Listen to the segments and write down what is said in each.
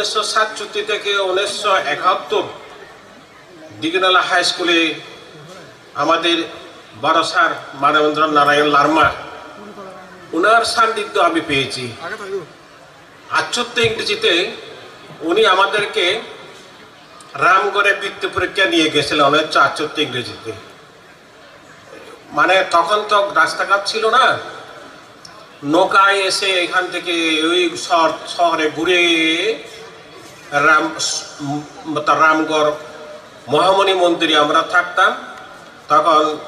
উনিশশো সাতষট্টি থেকে উনিশশো একাত্তর দিগনালা হাই স্কুলে আমাদের বড় স্যার মানবেন্দ্র নারায়ণ লার্মা ওনার সান্নিধ্য আমি পেয়েছি। আচ্ছত্য ইংরেজিতে উনি আমাদেরকে রামগড়ে বৃত্তি পরীক্ষা নিয়ে গেছিলেন উনিশশো আটষট্টি ইংরেজিতে। মানে তখন তো রাস্তাঘাট ছিল না। নৌকায় এসে এখান থেকে ওই শহরে ঘুরে রাম রামগড় মহামণি মন্দিরে আমরা থাকতাম। তখন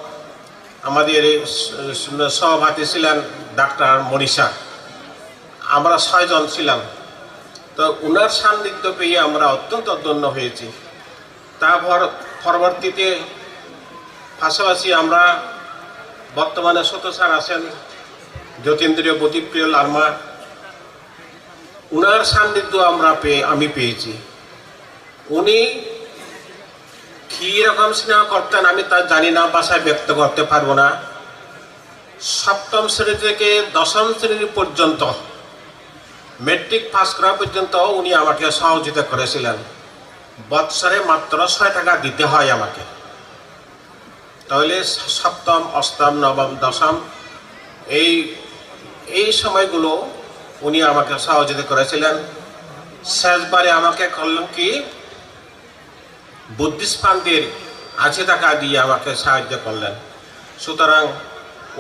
আমাদের স- স- সভাপতি ছিলেন ডাক্তার মনীষা। আমরা ছয়জন ছিলাম। তো ওনার সান্নিধ্য পেয়ে আমরা অত্যন্ত ধন্য হয়েছি। তারপর পরবর্তীতে পাশাপাশি আমরা বর্তমানে শত স্যার আছেন জ্যোতিন্দ্রীয় গতিপ্রিয় লার্মা উনার সান্নিধ্য আমরা পেয়ে আমি পেয়েছি। উনি কি রকম স্নেহ করতেন আমি তা জানি না ভাষায় ব্যক্ত করতে পারব না। সপ্তম শ্রেণি থেকে দশম শ্রেণি পর্যন্ত মেট্রিক পাস করা পর্যন্ত উনি আমাকে সহযোগিতা করেছিলেন। বৎসরে মাত্র ছয় টাকা দিতে হয় আমাকে। তাহলে সপ্তম, অষ্টম, নবম, দশম, এই এই সময়গুলো উনি আমাকে সহযোগিতা করেছিলেন। শেষবারে আমাকে করলেন কি? বুদ্ধিস্ট পান্ডের আছে টাকা দিয়ে আমাকে সাহায্য করলেন। সুতরাং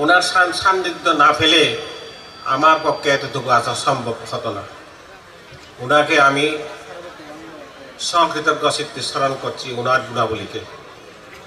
ওনার সান্নিধ্য না ফেলে আমার পক্ষে এতটুকু আসা সম্ভব হতো না। ওনাকে আমি সকৃতজ্ঞ স্মরণ করছি ওনার গুণাবলীকে।